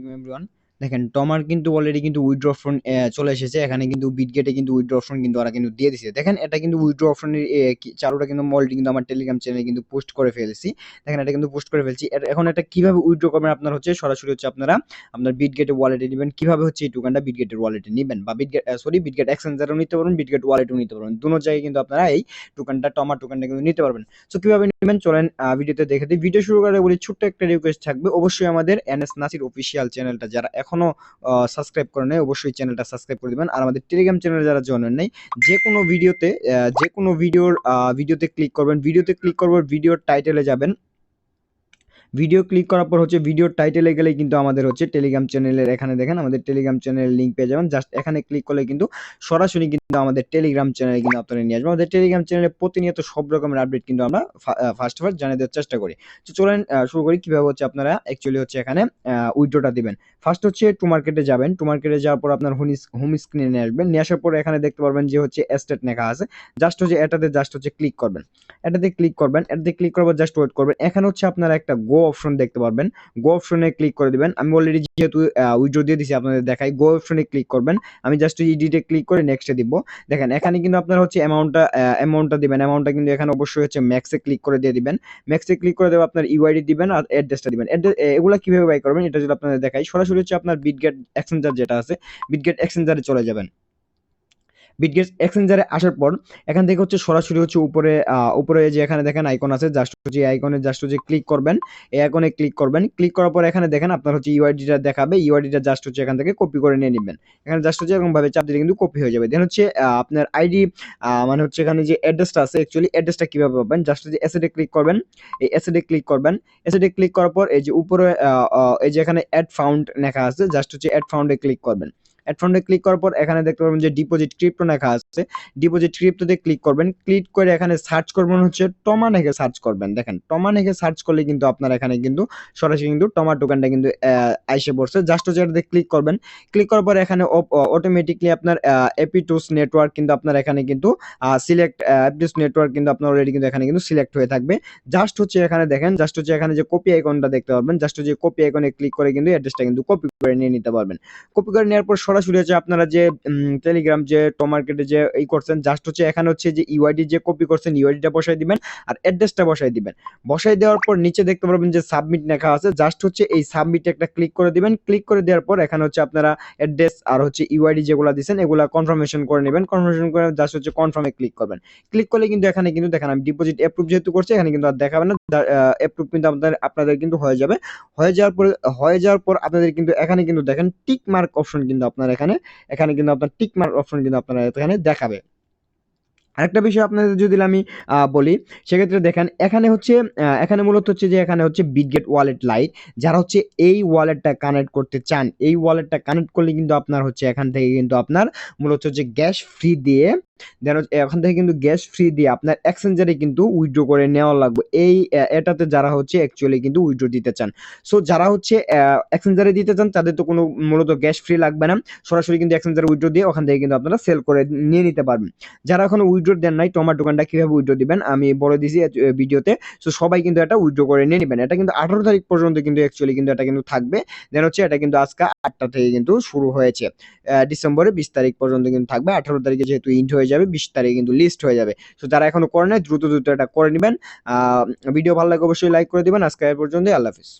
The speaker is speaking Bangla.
Assalamualaikum everyone. দেখেন টমার কিন্তু অলরেডি কিন্তু উইথড্র অপশন চলে এসেছে। এখানে কিন্তু বিটগেটে কিন্তু উইথড্র অপশন কিন্তু ওরা কিন্তু দিয়ে দিছে। দেখেন, এটা কিন্তু উইথড্র অপশনের চালুটা কিন্তু মলটি কিন্তু আমার টেলিগ্রাম চ্যানেলে কিন্তু পোস্ট করে ফেলেছি। দেখেন, এটা কিন্তু পোস্ট করে ফেলছি। এখন এটা কীভাবে উইথড্র করবেন আপনার হচ্ছে? সরাসরি হচ্ছে আপনারা আপনার বিটগেটে ওয়ালেটে নেবেন। কীভাবে হচ্ছে এই টোকেনটা বিটগেটের ওয়ালেটে নেবেন? বা বিটগেট সরি বিটগেট এক্সচেঞ্জারও নিতে পারবেন বিটগেট ওয়ালেটও নিতে পারবেন। দুটো জায়গায় কিন্তু আপনারা এই টোকেনটা টমার টোকেনটা কিন্তু নিতে পারবেন। সো কীভাবে নেবেন? চলেন ভিডিওতে দেখে দিই। ভিডিও শুরু করে বলি, ছোট্ট একটা রিকোয়েস্ট থাকবে। অবশ্যই আমাদের এনএস নাসির অফিসিয়াল চ্যানেলটা যারা এখনও সাবস্ক্রাইব করে নেই, অবশ্যই চ্যানেলটা সাবস্ক্রাইব করে দেবেন। আর আমাদের টেলিগ্রাম চ্যানেলে যারা জয়েন নেই যে কোনো ভিডিওতে যে কোনো ভিডিওর ভিডিওতে ক্লিক করবেন। ভিডিওতে ক্লিক করবেন ভিডিওর টাইটেলে যাবেন। ভিডিও ক্লিক করার পর হচ্ছে ভিডিওর টাইটেলে গেলে কিন্তু আমাদের হচ্ছে টেলিগ্রাম চ্যানেলের এখানে দেখেন, আমাদের টেলিগ্রাম চ্যানেলের লিঙ্ক পেয়ে যাবেন। জাস্ট এখানে ক্লিক করলে কিন্তু সরাসরি কিন্তু আমাদের টেলিগ্রাম চ্যানেলে কিন্তু আপনারা নিয়ে আসবেন। আমাদের টেলিগ্রাম চ্যানেলে প্রতিনিয়ত সব রকমের আপডেট কিন্তু আমরা ফার্স্ট ফার্স্ট জানিয়ে দেওয়ার চেষ্টা করি। তো চলেন শুরু করি। কীভাবে হচ্ছে আপনারা অ্যাকচুয়ালি হচ্ছে এখানে উইড্রোটা দিবেন? ফার্স্ট হচ্ছে টু মার্কেটে যাবেন। টু মার্কেটে যাওয়ার পর আপনার হোম স্ক্রিনে নিয়ে আসবেন। নিয়ে আসার পর এখানে দেখতে পারবেন যে হচ্ছে এস্টেট লেখা আছে। জাস্ট হচ্ছে এটাতে জাস্ট হচ্ছে ক্লিক করবেন। এটাতে ক্লিক করবেন। এটাতে ক্লিক করার পর জাস্ট ওয়েট করবেন। এখানে হচ্ছে আপনারা একটা গো অপশন দেখতে পারবেন। গো অপশনে ক্লিক করে দিবেন। আমি অলরেডি যেহেতু উইড্রো দিয়ে দিছি আপনাদের দেখাই। গো অপশনে ক্লিক করবেন। আমি জাস্ট ইডিটে ক্লিক করে নেক্সটে দিব। দেখেন, এখানে কিন্তু আপনারা হচ্ছে অ্যামাউন্টটা অ্যামাউন্টটা দিবেন। অ্যামাউন্টটা কিন্তু এখানে অবশ্যই হচ্ছে ম্যাক্সে ক্লিক করে দিয়ে দিবেন। ম্যাক্সে ক্লিক করে দেবে আপনার ইউআইডি দিবেন আর অ্যাড্রেসটা দিবেন। এগুলা কীভাবে বাই করবেন? এটা যদি আপনাদের দেখাই। সরাসরি হচ্ছে আপনার বিটগেট এক্সচেঞ্জার যেটা আছে বিটগেট এক্সচেঞ্জারে চলে যাবেন। বিটগেট এক্সচেঞ্জারে আসার পর, এখান থেকে হচ্ছে সরাসরি হচ্ছে উপরে উপরে যে এখানে দেখেন আইকন আছে জাস্ট হচ্ছে আইকনে জাস্ট হচ্ছে ক্লিক করবেন। এই আইকনে ক্লিক করবেন। ক্লিক করার পর এখানে দেখেন আপনার হচ্ছে ইউআইডিটা দেখাবে। ইউআইডিটা জাস্ট হচ্ছে এখান থেকে কপি করে নিয়ে নেবেন। এখানে জাস্ট হচ্ছে এরকম ভাবে চাপ দিলে কিন্তু কপি হয়ে যাবে। দেন হচ্ছে আপনার আইডি মানে হচ্ছে এখানে যে অ্যাড্রেসটা আছে অ্যাকচুয়ালি অ্যাড্রেসটা কীভাবে পাবেন? জাস্ট হচ্ছে এসএডে ক্লিক করবেন। এই এসএডে ক্লিক করবেন। এসএডে ক্লিক করার পর এই যে উপরে এই যে এখানে অ্যাড ফাউন্ড লেখা আছে জাস্ট হচ্ছে অ্যাড ফাউন্ডে ক্লিক করবেন। অ্যাড ফাউন্ডে ক্লিক করার পর এখানে দেখতে পাবেন যে ডিপোজিট ক্রিপ্টো লেখা আছে। ডিপোজিট ক্রিপ্টোতে ক্লিক করবেন। ক্লিক করে এখানে সার্চ করবেন হচ্ছে টমা নেখে সার্চ করবেন। দেখেন টমা নেখে সার্চ করলে কিন্তু আপনার এখানে কিন্তু সরাসরি কিন্তু টমা টোকেনটা কিন্তু আইসে পড়ছে। জাস্ট হচ্ছে এটাতে ক্লিক করবেন। ক্লিক করার পর এখানে অটোমেটিকলি আপনার এপিটুস নেটওয়ার্ক কিন্তু আপনার এখানে কিন্তু সিলেক্ট এপিটুস নেটওয়ার্ক কিন্তু আপনার অলরেডি কিন্তু এখানে কিন্তু সিলেক্ট হয়ে থাকবে। জাস্ট হচ্ছে এখানে দেখেন জাস্ট হচ্ছে এখানে যে কপি আইকনটা দেখতে পারবেন জাস্ট হচ্ছে কপি আইকনে ক্লিক করে কিন্তু অ্যাড্রেসটা কিন্তু কপি করে নিয়ে নিতে পারবেন। কপি করে নেওয়ার পর সরাসরি হচ্ছে আপনারা যে টেলিগ্রাম যে টো মার্কেটে যে এই করছেন জাস্ট হচ্ছে এখানে হচ্ছে যে ইউআইডি যে কপি করছেন ইউআইডিটা বসাই দিবেন আর অ্যাড্রেসটা বসাই দিবেন। বসাই দেওয়ার পর নিচে দেখতে পারবেন যে সাবমিট লেখা আছে জাস্ট হচ্ছে এই সাবমিটে একটা ক্লিক করে দিবেন। ক্লিক করে দেওয়ার পর এখানে হচ্ছে আপনারা অ্যাড্রেস আর হচ্ছে ইউআইডি যেগুলো দিচ্ছেন এগুলা কনফার্মেশন করে নেবেন। কনফার্মেশন করে জাস্ট হচ্ছে কনফার্মে ক্লিক করবেন। ক্লিক করলে কিন্তু এখানে কিন্তু দেখেন আমি ডিপোজিট অ্যাপ্রুভ যেহেতু করছি, এখানে কিন্তু আর দেখাবে না। অ্যাপ্রুভ কিন্তু আপনাদের আপনাদের কিন্তু হয়ে যাবে। হয়ে যাওয়ার পর, হয়ে যাওয়ার পর আপনাদের কিন্তু, এখানে কিন্তু দেখেন টিক মার্ক অপশন কিন্তু আপনার এখানে এখানে কিন্তু আপনার টিক মার্ক অপশন কিন্তু আপনারা এখানে দেখাবে। আরেকটা বিষয় আপনাদের যদি আমি বলি, সেক্ষেত্রে দেখেন, এখানে হচ্ছে এখানে মূলত হচ্ছে যে, এখানে হচ্ছে বিটগেট ওয়ালেট লাইট যারা হচ্ছে এই ওয়ালেটটা কানেক্ট করতে চান, এই ওয়ালেটটা কানেক্ট করলে কিন্তু আপনার হচ্ছে এখান থেকে কিন্তু আপনার মূলত হচ্ছে গ্যাস ফ্রি দিয়ে দেন এখান থেকে কিন্তু গ্যাস ফ্রি দিয়ে আপনার এক্সচেঞ্জারে কিন্তু উইথড্র করে নেওয়া লাগবে। এই এটাতে যারা হচ্ছে অ্যাকচুয়ালি কিন্তু উইথড্র দিতে চান। সো যারা হচ্ছে এক্সচেঞ্জারে দিতে চান তাদের তো কোনো মূলত গ্যাস ফ্রি লাগবে না। সরাসরি কিন্তু এক্সচেঞ্জারে উইথড্র দিয়ে ওখান থেকে কিন্তু আপনারা সেল করে নিয়ে নিতে পারবেন। যারা এখন উইথড্র দেন নাই টমার দোকানটা কীভাবে উইথড্র দিবেন আমি বলে দিয়েছি ভিডিওতে। সো সবাই কিন্তু এটা উইথড্র করে নিয়ে নেবেন। এটা কিন্তু আঠারো তারিখ পর্যন্ত কিন্তু অ্যাকচুয়ালি কিন্তু এটা কিন্তু থাকবে। দেন হচ্ছে এটা কিন্তু আজকে আটটা থেকে কিন্তু শুরু হয়েছে। আহ, ডিসেম্বরে বিশ তারিখ পর্যন্ত কিন্তু থাকবে। আঠারো তারিখে যেহেতু ইন্ট হয়ে যাবে বিশ তারিখে কিন্তু লিস্ট হয়ে যাবে। তো যারা এখনও করে নেয় দ্রুত দ্রুত এটা করে নেবেন। ভিডিও ভালো লাগে অবশ্যই লাইক করে দেবেন। আজকে পর্যন্ত আল্লাহ হাফিজ।